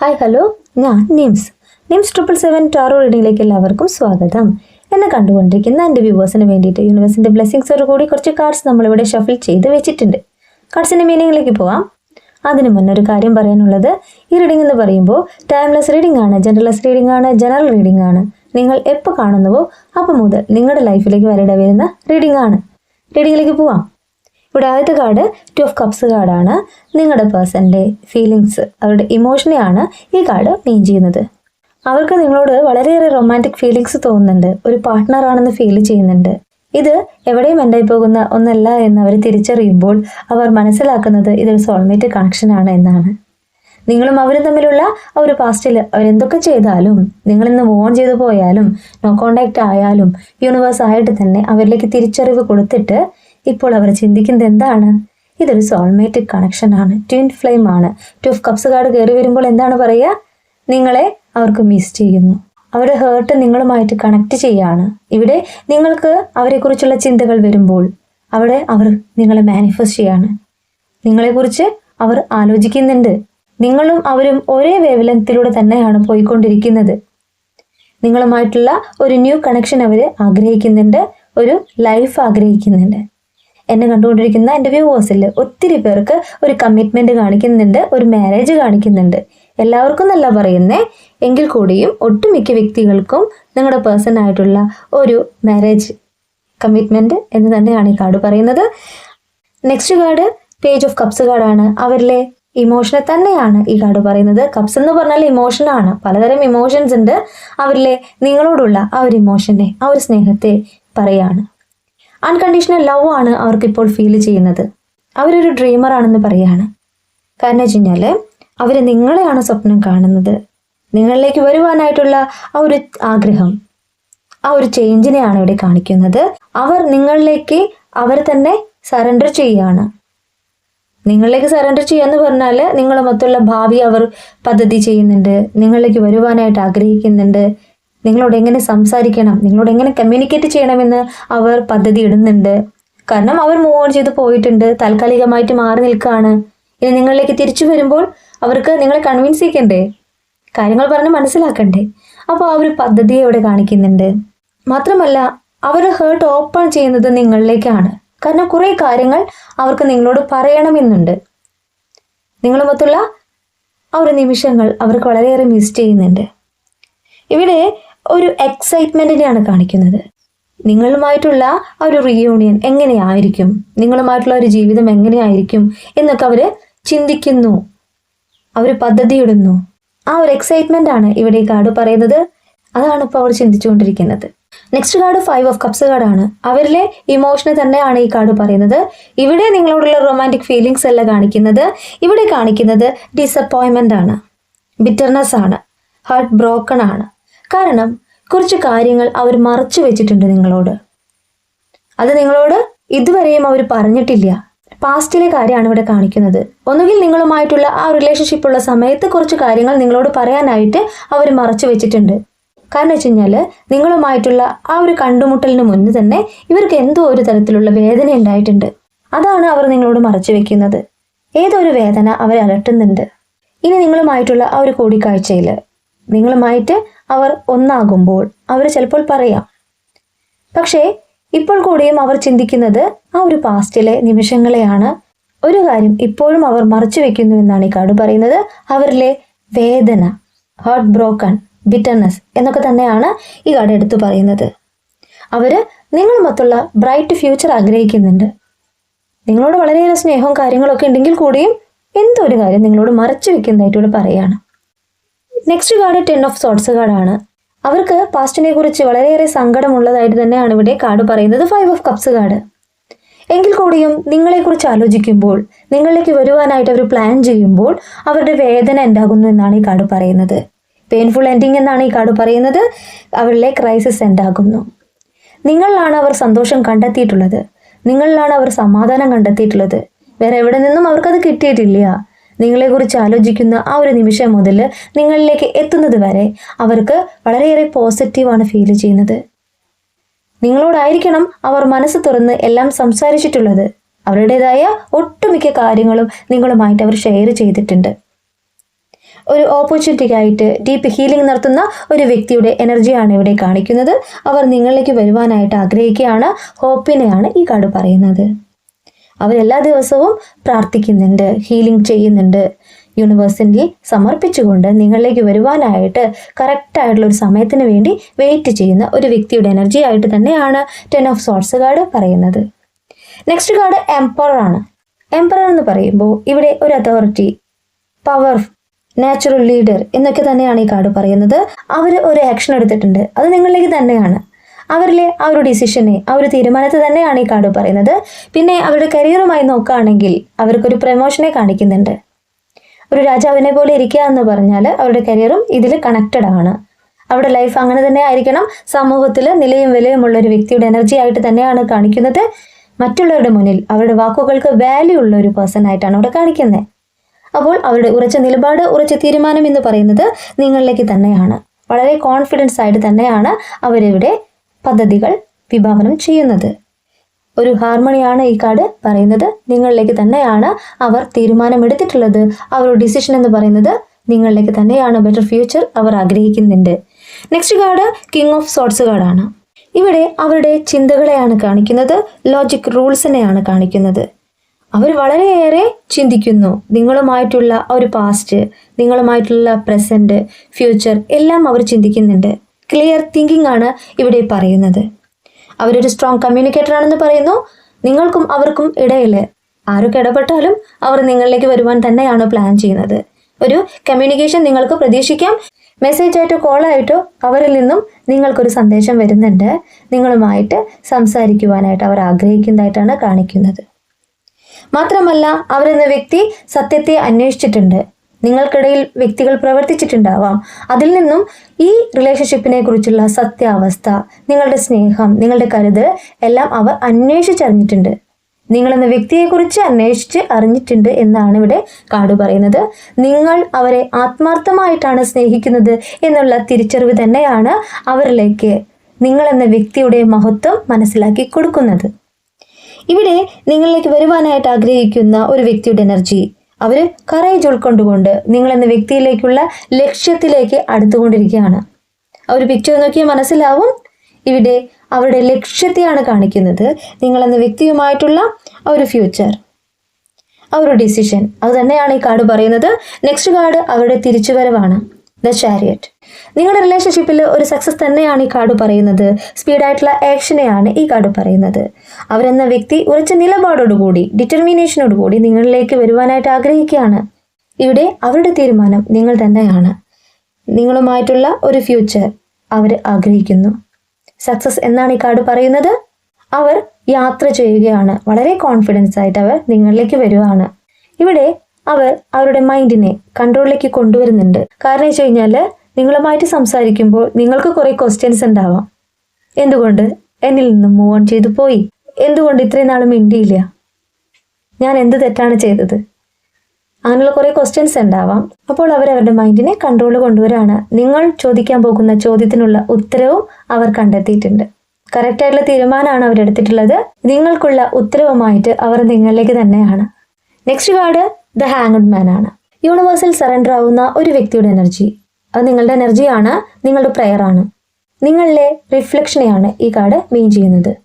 Hi hello ഞാൻ Nims. Nims triple seven tarot റീഡിങ്ങിലേക്ക് എല്ലാവർക്കും സ്വാഗതം. എന്നെ കണ്ടുകൊണ്ടിരിക്കുന്ന എന്റെ വ്യൂവേഴ്സിന് വേണ്ടിയിട്ട് യൂണിവേഴ്സിന്റെ ബ്ലെസ്സിങ്സോട് കൂടി കുറച്ച് കാർഡ്സ് നമ്മളിവിടെ ഷഫിൽ ചെയ്ത് വെച്ചിട്ടുണ്ട്. കാർഡ്സിന്റെ മീനിങ്ങിലേക്ക് പോവാം. അതിന് മുന്നേ ഒരു കാര്യം പറയാനുള്ളത്. ഈ റീഡിംഗ് എന്ന് പറയുമ്പോൾ ടൈംലെസ് റീഡിംഗ് ആണ് ജനറൽലെസ് റീഡിംഗ് ആണ് ജനറൽ റീഡിംഗ് ആണ്. നിങ്ങൾ എപ്പോൾ കാണുന്നുവോ അപ്പോൾ മുതൽ നിങ്ങളുടെ ലൈഫിലേക്ക് വരേണ്ട വരുന്ന റീഡിംഗ് ആണ്. റീഡിങ്ങിലേക്ക് പോവാം. ഇവിടെ ആദ്യത്തെ കാർഡ് ടു ഓഫ് കപ്സ് കാർഡാണ് നിങ്ങളുടെ പേഴ്സന്റെ ഫീലിങ്സ് അവരുടെ ഇമോഷനെയാണ് ഈ കാർഡ് മീൻ ചെയ്യുന്നത്. അവർക്ക് നിങ്ങളോട് വളരെയേറെ റൊമാന്റിക് ഫീലിങ്സ് തോന്നുന്നുണ്ട്. ഒരു പാർട്ട്ണറാണെന്ന് ഫീൽ ചെയ്യുന്നുണ്ട്. ഇത് എവിടെയും എന്റായി പോകുന്ന ഒന്നല്ല എന്ന് അവർ തിരിച്ചറിയുമ്പോൾ അവർ മനസ്സിലാക്കുന്നത് ഇതൊരു സോൾമേറ്റ് കണക്ഷനാണ് എന്നാണ്. നിങ്ങളും അവരും തമ്മിലുള്ള ആ ഒരു പാസ്റ്റിൽ അവരെന്തൊക്കെ ചെയ്താലും നിങ്ങളിന്ന് ഓൺ ചെയ്തു പോയാലും നോ കോണ്ടാക്റ്റ് ആയാലും യൂണിവേഴ്സ് ആയിട്ട് തന്നെ അവരിലേക്ക് തിരിച്ചറിവ് കൊടുത്തിട്ട് ഇപ്പോൾ അവർ ചിന്തിക്കുന്നത് എന്താണ്? ഇതൊരു സോൾമേറ്റിക് കണക്ഷൻ ആണ്. ട്വിൻ ഫ്ലെയിം ആണ്. ടു ഓഫ് കപ്സ് കാർഡ് കയറി വരുമ്പോൾ എന്താണ് പറയുക? നിങ്ങളെ അവർക്ക് മിസ് ചെയ്യുന്നു. അവരുടെ ഹേർട്ട് നിങ്ങളുമായിട്ട് കണക്ട് ചെയ്യാണ്. ഇവിടെ നിങ്ങൾക്ക് അവരെക്കുറിച്ചുള്ള ചിന്തകൾ വരുമ്പോൾ അവിടെ അവർ നിങ്ങളെ മാനിഫെസ്റ്റ് ചെയ്യാണ്. നിങ്ങളെക്കുറിച്ച് അവർ ആലോചിക്കുന്നുണ്ട്. നിങ്ങളും അവരും ഒരേ വേവലത്തിലൂടെ തന്നെയാണ് പോയിക്കൊണ്ടിരിക്കുന്നത്. നിങ്ങളുമായിട്ടുള്ള ഒരു ന്യൂ കണക്ഷൻ അവർ ആഗ്രഹിക്കുന്നുണ്ട്. ഒരു ലൈഫ് ആഗ്രഹിക്കുന്നുണ്ട്. എന്നെ കണ്ടുകൊണ്ടിരിക്കുന്ന എന്റെ വ്യൂവേഴ്സിൽ ഒത്തിരി പേർക്ക് ഒരു കമ്മിറ്റ്മെന്റ് കാണിക്കുന്നുണ്ട് ഒരു മാരേജ് കാണിക്കുന്നുണ്ട്. എല്ലാവർക്കും എന്നല്ല പറയുന്നേ. എങ്കിൽ കൂടിയും ഒട്ടുമിക്ക വ്യക്തികൾക്കും നിങ്ങളുടെ പേഴ്സൺ ആയിട്ടുള്ള ഒരു മാരേജ് കമ്മിറ്റ്മെന്റ് എന്ന് തന്നെയാണ് ഈ കാർഡ് പറയുന്നത്. Next card page of cups കാർഡാണ് അവരിലെ ഇമോഷനെ തന്നെയാണ് ഈ കാർഡ് പറയുന്നത്. കപ്സ് എന്ന് പറഞ്ഞാൽ ഇമോഷനാണ് പലതരം ഇമോഷൻസ് ഉണ്ട്. അവരിലെ നിങ്ങളോടുള്ള ആ ഒരു ഇമോഷനെ ആ ഒരു സ്നേഹത്തെ പറയാണ്. അൺകണ്ടീഷണൽ ലവ് ആണ് അവർക്കിപ്പോൾ ഫീൽ ചെയ്യുന്നത്. അവരൊരു ഡ്രീമർ ആണെന്ന് പറയാണ് കാരണം വെച്ച് കഴിഞ്ഞാൽ അവർ നിങ്ങളെയാണ് സ്വപ്നം കാണുന്നത്. നിങ്ങളിലേക്ക് വരുവാനായിട്ടുള്ള ആ ഒരു ആഗ്രഹം ആ ഒരു ചേഞ്ചിനെയാണ് ഇവിടെ കാണിക്കുന്നത്. അവർ നിങ്ങളിലേക്ക് അവർ തന്നെ സറണ്ടർ ചെയ്യാണ് നിങ്ങളിലേക്ക് സറണ്ടർ ചെയ്യാന്ന് പറഞ്ഞാൽ നിങ്ങളെ മൊത്തമുള്ള ഭാവി അവർ പദ്ധതി ചെയ്യുന്നുണ്ട്. നിങ്ങളിലേക്ക് വരുവാനായിട്ട് ആഗ്രഹിക്കുന്നുണ്ട്. നിങ്ങളോട് എങ്ങനെ സംസാരിക്കണം? നിങ്ങളോട് എങ്ങനെ കമ്മ്യൂണിക്കേറ്റ് ചെയ്യണമെന്ന് അവർ പദ്ധതി ഇടുന്നുണ്ട്. കാരണം അവർ മൂവ് ഓൺ ചെയ്ത് പോയിട്ടുണ്ട്. താൽക്കാലികമായിട്ട് മാറി നിൽക്കുകയാണ്. ഇനി നിങ്ങളിലേക്ക് തിരിച്ചു വരുമ്പോൾ അവർക്ക് നിങ്ങളെ കൺവിൻസ് ചെയ്യണ്ടേ? കാര്യങ്ങൾ പറഞ്ഞ് മനസ്സിലാക്കണ്ടേ? അപ്പോൾ ആ ഒരു പദ്ധതിയെ ഇവിടെ കാണിക്കുന്നുണ്ട്. മാത്രമല്ല അവർ ഹേർട്ട് ഓപ്പൺ ചെയ്യുന്നത് നിങ്ങളിലേക്കാണ്. കാരണം കുറേ കാര്യങ്ങൾ അവർക്ക് നിങ്ങളോട് പറയണമെന്നുണ്ട്. നിങ്ങളുമൊത്തുള്ള ആ ഒരു നിമിഷങ്ങൾ അവർക്ക് വളരെയേറെ മിസ് ചെയ്യുന്നുണ്ട്. ഇവിടെ ഒരു എക്സൈറ്റ്മെന്റിനെയാണ് കാണിക്കുന്നത്. നിങ്ങളുമായിട്ടുള്ള ആ ഒരു റിയൂണിയൻ എങ്ങനെയായിരിക്കും? നിങ്ങളുമായിട്ടുള്ള ഒരു ജീവിതം എങ്ങനെയായിരിക്കും എന്നൊക്കെ അവർ ചിന്തിക്കുന്നു. അവർ പദ്ധതിയിടുന്നു. ആ ഒരു എക്സൈറ്റ്മെന്റ് ആണ് ഇവിടെ ഈ കാർഡ് പറയുന്നത്. അതാണ് ഇപ്പോൾ അവർ ചിന്തിച്ചുകൊണ്ടിരിക്കുന്നത്. Next card five of cups കാർഡാണ് അവരിലെ ഇമോഷനെ തന്നെയാണ് ഈ കാർഡ് പറയുന്നത്. ഇവിടെ നിങ്ങളോടുള്ള റൊമാന്റിക് ഫീലിങ്സ് അല്ല കാണിക്കുന്നത്. ഇവിടെ കാണിക്കുന്നത് ഡിസപ്പോയിൻമെന്റ് ആണ്. ബിറ്റർനെസ് ആണ്. ഹാർട്ട് ബ്രോക്കൺ ആണ്. കാരണം കുറച്ച് കാര്യങ്ങൾ അവർ മറച്ചു വെച്ചിട്ടുണ്ട് നിങ്ങളോട്. അത് നിങ്ങളോട് ഇതുവരെയും അവർ പറഞ്ഞിട്ടില്ല. പാസ്റ്റിലെ കാര്യമാണ് ഇവിടെ കാണിക്കുന്നത്. ഒന്നുകിൽ നിങ്ങളുമായിട്ടുള്ള ആ റിലേഷൻഷിപ്പ് ഉള്ള സമയത്ത് കുറച്ച് കാര്യങ്ങൾ നിങ്ങളോട് പറയാനായിട്ട് അവർ മറച്ചു വെച്ചിട്ടുണ്ട്. കാരണം വെച്ച് കഴിഞ്ഞാൽ നിങ്ങളുമായിട്ടുള്ള ആ ഒരു കണ്ടുമുട്ടലിന് മുന്നേ തന്നെ ഇവർക്ക് എന്തോ ഒരു തരത്തിലുള്ള വേദന ഉണ്ടായിട്ടുണ്ട്. അതാണ് അവർ നിങ്ങളോട് മറച്ചു വെക്കുന്നത്. ഏതൊരു വേദന അവരെ അലട്ടുന്നുണ്ട്. ഇനി നിങ്ങളുമായിട്ടുള്ള ആ ഒരു കൂടിക്കാഴ്ചയിൽ നിങ്ങളുമായിട്ട് അവർ ഒന്നാകുമ്പോൾ അവർ ചിലപ്പോൾ പറയാം. പക്ഷേ ഇപ്പോൾ കൂടിയും അവർ ചിന്തിക്കുന്നത് ആ ഒരു പാസ്റ്റിലെ നിമിഷങ്ങളെയാണ്. ഒരു കാര്യം ഇപ്പോഴും അവർ മറച്ചു വെക്കുന്നു എന്നാണ് ഈ കാർഡ് പറയുന്നത്. അവരിലെ വേദന ഹാർട്ട് ബ്രോക്കൺ ബിറ്റർനെസ് എന്നൊക്കെ തന്നെയാണ് ഈ കാർഡ് എടുത്തു പറയുന്നത്. അവർ നിങ്ങളുമൊത്തുള്ള ബ്രൈറ്റ് ഫ്യൂച്ചർ ആഗ്രഹിക്കുന്നുണ്ട്. നിങ്ങളോട് വളരെയേറെ സ്നേഹവും കാര്യങ്ങളൊക്കെ ഉണ്ടെങ്കിൽ കൂടിയും എന്തോ ഒരു കാര്യം നിങ്ങളോട് മറച്ചു വെക്കുന്നതായിട്ട് ഇവിടെ പറയാണ്. Next card ten of swords കാർഡാണ് അവർക്ക് പാസ്റ്റിനെ കുറിച്ച് വളരെയേറെ സങ്കടമുള്ളതായിട്ട് തന്നെയാണ് ഇവിടെ കാർഡ് പറയുന്നത്. ഫൈവ് ഓഫ് കപ്സ് കാർഡ് എങ്കിൽ കൂടിയും നിങ്ങളെക്കുറിച്ച് ആലോചിക്കുമ്പോൾ നിങ്ങളിലേക്ക് വരുവാനായിട്ട് അവർ പ്ലാൻ ചെയ്യുമ്പോൾ അവരുടെ വേദന ഉണ്ടാകുന്നു എന്നാണ് ഈ കാർഡ് പറയുന്നത്. പെയിൻഫുൾ എൻഡിങ് എന്നാണ് ഈ കാർഡ് പറയുന്നത്. അവരിലെ ക്രൈസിസ് ഉണ്ടാകുന്നു നിങ്ങളിലാണ് അവർ സന്തോഷം കണ്ടെത്തിയിട്ടുള്ളത്. നിങ്ങളിലാണ് അവർ സമാധാനം കണ്ടെത്തിയിട്ടുള്ളത്. വേറെ എവിടെ നിന്നും അവർക്കത് കിട്ടിയിട്ടില്ല. നിങ്ങളെക്കുറിച്ച് ആലോചിക്കുന്ന ആ ഒരു നിമിഷം മുതൽ നിങ്ങളിലേക്ക് എത്തുന്നത് വരെ അവർക്ക് വളരെയേറെ പോസിറ്റീവാണ് ഫീൽ ചെയ്യുന്നത്. നിങ്ങളോടായിരിക്കണം അവർ മനസ്സ് തുറന്ന് എല്ലാം സംസാരിച്ചിട്ടുള്ളത്. അവരുടേതായ ഒട്ടുമിക്ക കാര്യങ്ങളും നിങ്ങളുമായിട്ട് അവർ ഷെയർ ചെയ്തിട്ടുണ്ട്. ഒരു ഓപ്പർച്യൂണിറ്റിക്കായിട്ട് ഡീപ്പ് ഹീലിംഗ് നടത്തുന്ന ഒരു വ്യക്തിയുടെ എനർജിയാണ് ഇവിടെ കാണിക്കുന്നത്. അവർ നിങ്ങളിലേക്ക് വരുവാനായിട്ട് ആഗ്രഹിക്കുകയാണ് ഹോപ്പിനെയാണ് ഈ കാർഡ് പറയുന്നത്. അവരെല്ലാ ദിവസവും പ്രാർത്ഥിക്കുന്നുണ്ട് ഹീലിംഗ് ചെയ്യുന്നുണ്ട്. യൂണിവേഴ്സിന്റെ സമർപ്പിച്ചുകൊണ്ട് നിങ്ങളിലേക്ക് വരുവാനായിട്ട് കറക്റ്റായിട്ടുള്ള ഒരു സമയത്തിന് വേണ്ടി വെയിറ്റ് ചെയ്യുന്ന ഒരു വ്യക്തിയുടെ എനർജി ആയിട്ട് തന്നെയാണ് ടെൻ ഓഫ് സോൾസ് കാർഡ് പറയുന്നത്. നെക്സ്റ്റ് കാർഡ് എംപറർ ആണ്. എംപറർ എന്ന് പറയുമ്പോൾ ഇവിടെ ഒരു അതോറിറ്റി പവർ നാച്ചുറൽ ലീഡർ എന്നൊക്കെ തന്നെയാണ് ഈ കാർഡ് പറയുന്നത്. അവർ ഒരു ആക്ഷൻ എടുത്തിട്ടുണ്ട്. അത് നിങ്ങളിലേക്ക് തന്നെയാണ്. അവരിലെ ആ ഒരു ഡിസിഷനെ ആ ഒരു തീരുമാനത്തെ തന്നെയാണ് ഈ കാർഡ് പറയുന്നത്. പിന്നെ അവരുടെ കരിയറുമായി നോക്കുകയാണെങ്കിൽ അവർക്കൊരു പ്രമോഷനെ കാണിക്കുന്നുണ്ട്. ഒരു രാജാവിനെ പോലെ ഇരിക്കുക എന്ന് പറഞ്ഞാൽ അവരുടെ കരിയറും ഇതിൽ കണക്റ്റഡ് ആണ്. അവരുടെ ലൈഫ് അങ്ങനെ തന്നെ ആയിരിക്കണം. സമൂഹത്തിൽ നിലയും വിലയുമുള്ള ഒരു വ്യക്തിയുടെ എനർജി ആയിട്ട് തന്നെയാണ് കാണിക്കുന്നത്. മറ്റുള്ളവരുടെ മുന്നിൽ അവരുടെ വാക്കുകൾക്ക് വാല്യൂ ഉള്ള ഒരു പേഴ്സൺ ആയിട്ടാണ് അവിടെ കാണിക്കുന്നത്. അപ്പോൾ അവരുടെ ഉറച്ച നിലപാട് ഉറച്ച തീരുമാനം എന്ന് പറയുന്നത് നിങ്ങളിലേക്ക് തന്നെയാണ്. വളരെ കോൺഫിഡൻസ് ആയിട്ട് തന്നെയാണ് അവരിവിടെ പദ്ധതികൾ വിഭാവനം ചെയ്യുന്നത്. ഒരു ഹാർമണിയാണ് ഈ കാർഡ് പറയുന്നത്. നിങ്ങളിലേക്ക് തന്നെയാണ് അവർ തീരുമാനമെടുത്തിട്ടുള്ളത്. അവരുടെ ഡിസിഷൻ എന്ന് പറയുന്നത് നിങ്ങളിലേക്ക് തന്നെയാണ് ബെറ്റർ ഫ്യൂച്ചർ അവർ ആഗ്രഹിക്കുന്നുണ്ട്. Next card king of swords കാർഡാണ് ഇവിടെ അവരുടെ ചിന്തകളെയാണ് കാണിക്കുന്നത്. ലോജിക് റൂൾസിനെയാണ് കാണിക്കുന്നത്. അവർ വളരെയേറെ ചിന്തിക്കുന്നു. നിങ്ങളുമായിട്ടുള്ള ഒരു പാസ്റ്റ് നിങ്ങളുമായിട്ടുള്ള പ്രസന്റ് ഫ്യൂച്ചർ എല്ലാം അവർ ചിന്തിക്കുന്നുണ്ട്. ക്ലിയർ തിങ്കിങ് ആണ് ഇവിടെ പറയുന്നത്. അവരൊരു സ്ട്രോങ് കമ്മ്യൂണിക്കേറ്റർ ആണെന്ന് പറയുന്നു. നിങ്ങൾക്കും അവർക്കും ഇടയിൽ ആരൊക്കെ ഇടപെട്ടാലും അവർ നിങ്ങളിലേക്ക് വരുവാൻ തന്നെയാണ് പ്ലാൻ ചെയ്യുന്നത്. ഒരു കമ്മ്യൂണിക്കേഷൻ നിങ്ങൾക്ക് പ്രതീക്ഷിക്കാം. മെസ്സേജ് ആയിട്ടോ കോളായിട്ടോ അവരിൽ നിന്നും നിങ്ങൾക്കൊരു സന്ദേശം വരുന്നുണ്ട്. നിങ്ങളുമായിട്ട് സംസാരിക്കുവാനായിട്ട് അവർ ആഗ്രഹിക്കുന്നതായിട്ടാണ് കാണിക്കുന്നത്. മാത്രമല്ല അവരെന്ന വ്യക്തി സത്യത്തെ അന്വേഷിച്ചിട്ടുണ്ട്. നിങ്ങൾക്കിടയിൽ വ്യക്തികൾ പ്രവർത്തിച്ചിട്ടുണ്ടാവാം. അതിൽ നിന്നും ഈ റിലേഷൻഷിപ്പിനെ കുറിച്ചുള്ള സത്യാവസ്ഥ നിങ്ങളുടെ സ്നേഹം നിങ്ങളുടെ കരുതൽ എല്ലാം അവർ അന്വേഷിച്ചറിഞ്ഞിട്ടുണ്ട്. നിങ്ങളെന്ന വ്യക്തിയെക്കുറിച്ച് അന്വേഷിച്ച് അറിഞ്ഞിട്ടുണ്ട് എന്നാണ് ഇവിടെ കാട് പറയുന്നത്. നിങ്ങൾ അവരെ ആത്മാർത്ഥമായിട്ടാണ് സ്നേഹിക്കുന്നത് എന്നുള്ള തിരിച്ചറിവ് തന്നെയാണ് അവരിലേക്ക് നിങ്ങളെന്ന വ്യക്തിയുടെ മഹത്വം മനസ്സിലാക്കി കൊടുക്കുന്നത്. ഇവിടെ നിങ്ങളിലേക്ക് വരുവാനായിട്ട് ആഗ്രഹിക്കുന്ന ഒരു വ്യക്തിയുടെ എനർജി അവർ കറേജ് ഉൾക്കൊണ്ടുകൊണ്ട് നിങ്ങൾ എന്ന വ്യക്തിയിലേക്കുള്ള ലക്ഷ്യത്തിലേക്ക് അടുത്തുകൊണ്ടിരിക്കുകയാണ്. ആ ഒരു പിക്ചർ നോക്കിയാൽ മനസ്സിലാവും. ഇവിടെ അവരുടെ ലക്ഷ്യത്തെയാണ് കാണിക്കുന്നത്. നിങ്ങളെന്ന വ്യക്തിയുമായിട്ടുള്ള ആ ഒരു ഫ്യൂച്ചർ ആ ഒരു ഡിസിഷൻ അത് തന്നെയാണ് ഈ കാർഡ് പറയുന്നത്. നെക്സ്റ്റ് കാർഡ് അവരുടെ തിരിച്ചുവരവാണ്. ദ ചാരിയറ്റ് നിങ്ങളുടെ റിലേഷൻഷിപ്പിൽ ഒരു സക്സസ് തന്നെയാണ് ഈ കാർഡ് പറയുന്നത്. സ്പീഡായിട്ടുള്ള ആക്ഷനെയാണ് ഈ കാർഡ് പറയുന്നത്. അവരെന്ന വ്യക്തി ഉറച്ച നിലപാടോടുകൂടി ഡിറ്റർമിനേഷനോടുകൂടി നിങ്ങളിലേക്ക് വരുവാനായിട്ട് ആഗ്രഹിക്കുകയാണ്. ഇവിടെ അവരുടെ തീരുമാനം നിങ്ങൾ തന്നെയാണ്. നിങ്ങളുമായിട്ടുള്ള ഒരു ഫ്യൂച്ചർ അവർ ആഗ്രഹിക്കുന്നു. സക്സസ് എന്നാണ് ഈ കാർഡ് പറയുന്നത്. അവർ യാത്ര ചെയ്യുകയാണ്. വളരെ കോൺഫിഡൻസ് ആയിട്ട് അവർ നിങ്ങളിലേക്ക് വരുവാണ്. ഇവിടെ അവർ അവരുടെ മൈൻഡിനെ കൺട്രോളിലേക്ക് കൊണ്ടുവരുന്നുണ്ട്. കാരണം വെച്ച് കഴിഞ്ഞാൽ നിങ്ങളുമായിട്ട് സംസാരിക്കുമ്പോൾ നിങ്ങൾക്ക് കുറേ ക്വസ്റ്റ്യൻസ് ഉണ്ടാവാം. എന്തുകൊണ്ട് എന്നിൽ നിന്നും മൂവ് ഓൺ ചെയ്തു പോയി? എന്തുകൊണ്ട് ഇത്രയും നാളും മിണ്ടിയില്ല? ഞാൻ എന്ത് തെറ്റാണ് ചെയ്തത്? അങ്ങനെയുള്ള കുറേ ക്വസ്റ്റ്യൻസ് ഉണ്ടാവാം. അപ്പോൾ അവർ അവരുടെ മൈൻഡിനെ കൺട്രോൾ കൊണ്ടുവരാണ്. നിങ്ങൾ ചോദിക്കാൻ പോകുന്ന ചോദ്യത്തിനുള്ള ഉത്തരവും അവർ കണ്ടെത്തിയിട്ടുണ്ട്. കറക്റ്റായിട്ടുള്ള തീരുമാനമാണ് അവരെടുത്തിട്ടുള്ളത് നിങ്ങൾക്കുള്ള ഉത്തരവുമായിട്ട് അവർ നിങ്ങളിലേക്ക് തന്നെയാണ്. Next card the hanged man ആണ്. യൂണിവേഴ്സിൽ സറണ്ടർ ആവുന്ന ഒരു വ്യക്തിയുടെ എനർജി അത് നിങ്ങളുടെ എനർജിയാണ് നിങ്ങളുടെ പ്രെയർ ആണ്. നിങ്ങളിലെ റിഫ്ലക്ഷനെയാണ് ഈ കാർഡ് മീൻ ചെയ്യുന്നത്.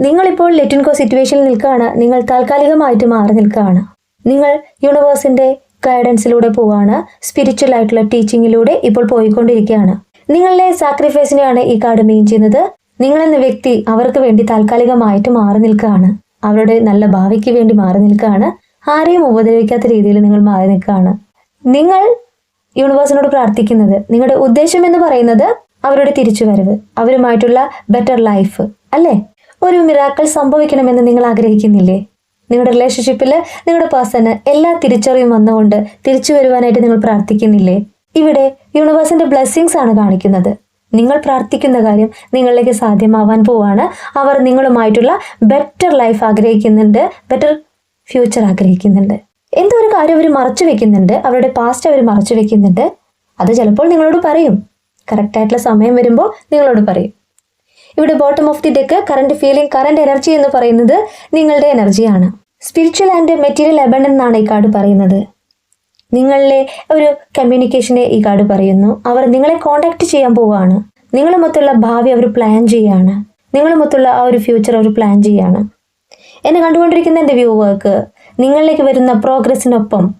നിങ്ങളിപ്പോൾ ലെറ്റിൻകോ സിറ്റുവേഷനിൽ നിൽക്കുകയാണ് നിങ്ങൾ താൽക്കാലികമായിട്ട് മാറി നിൽക്കുകയാണ്. നിങ്ങൾ യൂണിവേഴ്സിന്റെ ഗൈഡൻസിലൂടെ പോവാണ് സ്പിരിച്വൽ ആയിട്ടുള്ള ടീച്ചിങ്ങിലൂടെ ഇപ്പോൾ പോയിക്കൊണ്ടിരിക്കുകയാണ്. നിങ്ങളുടെ സാക്രിഫൈസിനെയാണ് ഈ കാർഡ് മീൻ ചെയ്യുന്നത്. നിങ്ങളെന്ന വ്യക്തി അവർക്ക് വേണ്ടി താൽക്കാലികമായിട്ട് മാറി നിൽക്കുകയാണ്. അവരുടെ നല്ല ഭാവിക്ക് വേണ്ടി മാറി നിൽക്കുകയാണ്. ആരെയും ഉപദ്രവിക്കാത്ത രീതിയിൽ നിങ്ങൾ മാറി നിൽക്കുകയാണ്. നിങ്ങൾ യൂണിവേഴ്സിനോട് പ്രാർത്ഥിക്കുന്നത് നിങ്ങളുടെ ഉദ്ദേശം എന്ന് പറയുന്നത് അവരുടെ തിരിച്ചുവരവ് അവരുമായിട്ടുള്ള ബെറ്റർ ലൈഫ് അല്ലേ? ഒരു മിറാക്കൾ സംഭവിക്കണമെന്ന് നിങ്ങൾ ആഗ്രഹിക്കുന്നില്ലേ? നിങ്ങളുടെ റിലേഷൻഷിപ്പിൽ നിങ്ങളുടെ പേഴ്സണ് എല്ലാ തിരിച്ചറിവും വന്നുകൊണ്ട് തിരിച്ചു വരുവാനായിട്ട് നിങ്ങൾ പ്രാർത്ഥിക്കുന്നില്ലേ? ഇവിടെ യൂണിവേഴ്സിന്റെ ബ്ലെസ്സിങ്സ് ആണ് കാണിക്കുന്നത്. നിങ്ങൾ പ്രാർത്ഥിക്കുന്ന കാര്യം നിങ്ങളിലേക്ക് സാധ്യമാവാൻ പോവാണ്. അവർ നിങ്ങളുമായിട്ടുള്ള ബെറ്റർ ലൈഫ് ആഗ്രഹിക്കുന്നുണ്ട്. ബെറ്റർ ഫ്യൂച്ചർ ആഗ്രഹിക്കുന്നുണ്ട്. എന്തോ ഒരു കാര്യം അവർ മറച്ചു വെക്കുന്നുണ്ട്. അവരുടെ പാസ്റ്റ് അവർ മറച്ചു വെക്കുന്നുണ്ട്. അത് ചിലപ്പോൾ നിങ്ങളോട് പറയും. കറക്റ്റ് ആയിട്ടുള്ള സമയം വരുമ്പോൾ നിങ്ങളോട് പറയും. ഇവിടെ bottom of the deck current feeling current energy എന്ന് പറയുന്നത് നിങ്ങളുടെ എനർജിയാണ് സ്പിരിച്വൽ ആൻഡ് മെറ്റീരിയൽ അബണ്ടൻ എന്നാണ് ഈ കാർഡ് പറയുന്നത്. നിങ്ങളിലെ ഒരു കമ്മ്യൂണിക്കേഷനെ ഈ കാർഡ് പറയുന്നു. അവർ നിങ്ങളെ കോണ്ടാക്ട് ചെയ്യാൻ പോവുകയാണ്. നിങ്ങളുമൊത്തുള്ള ഭാവി അവർ പ്ലാൻ ചെയ്യാണ് നിങ്ങളുമൊത്തുള്ള ആ ഒരു ഫ്യൂച്ചർ അവർ പ്ലാൻ ചെയ്യാണ് എന്നെ കണ്ടുകൊണ്ടിരിക്കുന്ന എന്റെ വ്യൂവർക്ക് നിങ്ങളിലേക്ക് വരുന്ന പ്രോഗ്രസ്സിനൊപ്പം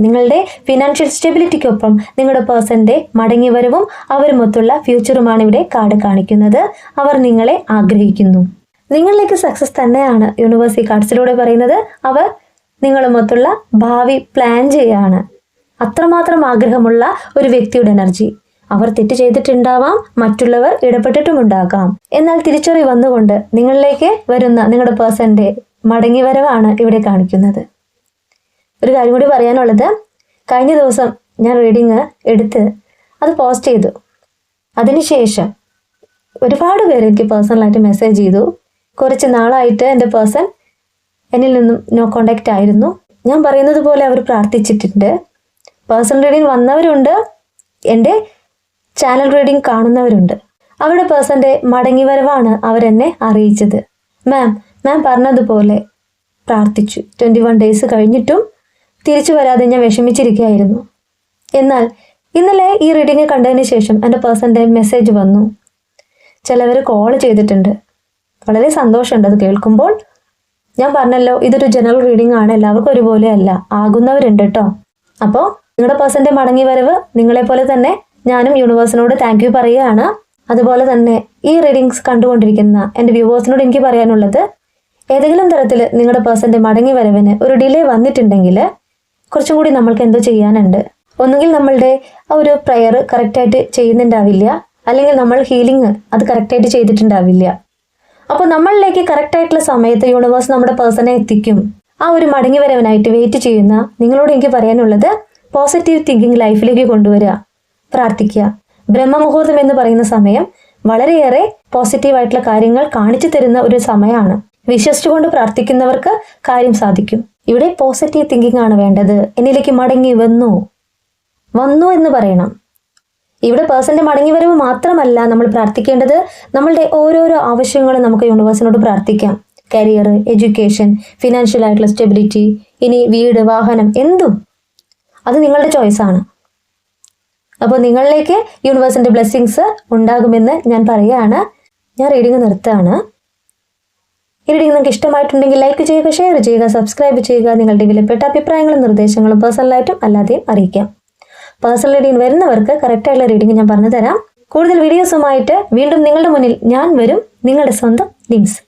നിങ്ങളുടെ ഫിനാൻഷ്യൽ സ്റ്റെബിലിറ്റിക്കൊപ്പം നിങ്ങളുടെ പേഴ്സന്റെ മടങ്ങിവരവും അവരുമൊത്തുള്ള ഫ്യൂച്ചറുമാണ് ഇവിടെ കാർഡ് കാണിക്കുന്നത്. അവർ നിങ്ങളെ ആഗ്രഹിക്കുന്നു. നിങ്ങളിലേക്ക് സക്സസ് തന്നെയാണ് യൂണിവേഴ്സ് ഈ കാർഡ്സിലൂടെ പറയുന്നത്. അവർ നിങ്ങളുമൊത്തുള്ള ഭാവി പ്ലാൻ ചെയ്യാണ് അത്രമാത്രം ആഗ്രഹമുള്ള ഒരു വ്യക്തിയുടെ എനർജി. അവർ തെറ്റ് ചെയ്തിട്ടുണ്ടാവാം മറ്റുള്ളവർ ഇടപെട്ടിട്ടുമുണ്ടാകാം. എന്നാൽ തിരിച്ചറി വന്നുകൊണ്ട് നിങ്ങളിലേക്ക് വരുന്ന നിങ്ങളുടെ പേഴ്സന്റെ മടങ്ങിവരവാണ് ഇവിടെ കാണിക്കുന്നത്. ഒരു കാര്യം കൂടി പറയാനുള്ളത്. കഴിഞ്ഞ ദിവസം ഞാൻ റീഡിങ് എടുത്ത് അത് പോസ്റ്റ് ചെയ്തു. അതിനുശേഷം ഒരുപാട് പേര് എനിക്ക് പേഴ്സണലായിട്ട് മെസ്സേജ് ചെയ്തു. കുറച്ച് നാളായിട്ട് എന്റെ പേഴ്സൺ എന്നിൽ നിന്നും നോ കോണ്ടാക്റ്റ് ആയിരുന്നു. ഞാൻ പറയുന്നത് പോലെ അവർ പ്രാർത്ഥിച്ചിട്ടുണ്ട്. Personal reading വന്നവരുണ്ട്. എന്റെ ചാനൽ റീഡിംഗ് കാണുന്നവരുണ്ട്. അവരുടെ പേഴ്സന്റെ മടങ്ങിവരവാണ് അവരെന്നെ അറിയിച്ചത്. മാം മാം പറഞ്ഞതുപോലെ പ്രാർത്ഥിച്ചു. ട്വന്റി വൺ ഡേയ്സ് കഴിഞ്ഞിട്ടും തിരിച്ചു വരാതെ ഞാൻ വിഷമിച്ചിരിക്കുകയായിരുന്നു. എന്നാൽ ഇന്നലെ ഈ റീഡിംഗ് കണ്ടതിന് ശേഷം എന്റെ പേഴ്സന്റെ മെസ്സേജ് വന്നു. ചിലവർ കോൾ ചെയ്തിട്ടുണ്ട്. വളരെ സന്തോഷമുണ്ട് അത് കേൾക്കുമ്പോൾ. ഞാൻ പറഞ്ഞല്ലോ ഇതൊരു ജനറൽ റീഡിംഗ് ആണ് എല്ലാവർക്കും ഒരുപോലെ അല്ല ആകുന്നവരുണ്ട് കേട്ടോ അപ്പോൾ നിങ്ങളുടെ പേഴ്സന്റെ മടങ്ങി വരവ് നിങ്ങളെപ്പോലെ തന്നെ ഞാനും യൂണിവേഴ്സിനോട് താങ്ക് യു പറയുകയാണ്. അതുപോലെ തന്നെ ഈ റീഡിങ്സ് കണ്ടുകൊണ്ടിരിക്കുന്ന എന്റെ വ്യൂവേഴ്സിനോട് എനിക്ക് പറയാനുള്ളത് ഏതെങ്കിലും തരത്തിൽ നിങ്ങളുടെ പേഴ്സന്റെ മടങ്ങി വരവിന് ഒരു ഡിലേ വന്നിട്ടുണ്ടെങ്കിൽ കുറച്ചും കൂടി നമ്മൾക്ക് എന്തോ ചെയ്യാനുണ്ട്. ഒന്നുകിൽ നമ്മളുടെ ആ ഒരു പ്രയർ കറക്റ്റായിട്ട് ചെയ്യുന്നുണ്ടാവില്ല അല്ലെങ്കിൽ നമ്മൾ ഹീലിംഗ് അത് കറക്റ്റായിട്ട് ചെയ്തിട്ടുണ്ടാവില്ല. അപ്പോൾ നമ്മളിലേക്ക് കറക്റ്റായിട്ടുള്ള സമയത്ത് യൂണിവേഴ്സ് നമ്മുടെ പേഴ്സണെ എത്തിക്കും. ആ ഒരു മടങ്ങി വരവനായിട്ട് വെയിറ്റ് ചെയ്യുന്ന നിങ്ങളോട് എനിക്ക് പറയാനുള്ളത് പോസിറ്റീവ് തിങ്കിങ് ലൈഫിലേക്ക് കൊണ്ടുവരിക. പ്രാർത്ഥിക്കുക. ബ്രഹ്മമുഹൂർത്തം എന്ന് പറയുന്ന സമയം വളരെയേറെ പോസിറ്റീവായിട്ടുള്ള കാര്യങ്ങൾ കാണിച്ചു തരുന്ന ഒരു സമയമാണ്. വിശ്വസിച്ചുകൊണ്ട് പ്രാർത്ഥിക്കുന്നവർക്ക് കാര്യം സാധിക്കും. ഇവിടെ പോസിറ്റീവ് തിങ്കിങ് ആണ് വേണ്ടത്. എന്നിലേക്ക് മടങ്ങി വന്നു. വന്നു എന്ന് പറയണം. ഇവിടെ പേഴ്സന്റെ മടങ്ങിവരവ് മാത്രമല്ല നമ്മൾ പ്രാർത്ഥിക്കേണ്ടത്. നമ്മളുടെ ഓരോരോ ആവശ്യങ്ങളും നമുക്ക് യൂണിവേഴ്സിനോട് പ്രാർത്ഥിക്കാം. കരിയർ എഡ്യൂക്കേഷൻ ഫിനാൻഷ്യൽ ആയിട്ടുള്ള സ്റ്റെബിലിറ്റി ഇനി വീട് വാഹനം എന്തും. അത് നിങ്ങളുടെ ചോയ്സാണ് അപ്പോൾ നിങ്ങളിലേക്ക് യൂണിവേഴ്സിന്റെ ബ്ലെസ്സിങ്സ് ഉണ്ടാകുമെന്ന് ഞാൻ പറയുകയാണ്. ഞാൻ റീഡിങ് നിർത്തുകയാണ്. ഈ റീഡിങ് നിങ്ങൾക്ക് ഇഷ്ടമായിട്ടുണ്ടെങ്കിൽ ലൈക്ക് ചെയ്യുക ഷെയർ ചെയ്യുക സബ്സ്ക്രൈബ് ചെയ്യുക നിങ്ങളുടെ വിലപ്പെട്ട അഭിപ്രായങ്ങളും നിർദ്ദേശങ്ങളും പേഴ്സണലായിട്ടും അല്ലാതെയും അറിയിക്കാം. പേഴ്സണൽ റീഡിങ് വരുന്നവർക്ക് കറക്റ്റായിട്ടുള്ള റീഡിങ് ഞാൻ പറഞ്ഞു തരാം കൂടുതൽ വീഡിയോസുമായിട്ട് വീണ്ടും നിങ്ങളുടെ മുന്നിൽ ഞാൻ വരും. നിങ്ങളുടെ സ്വന്തം ലിങ്സ്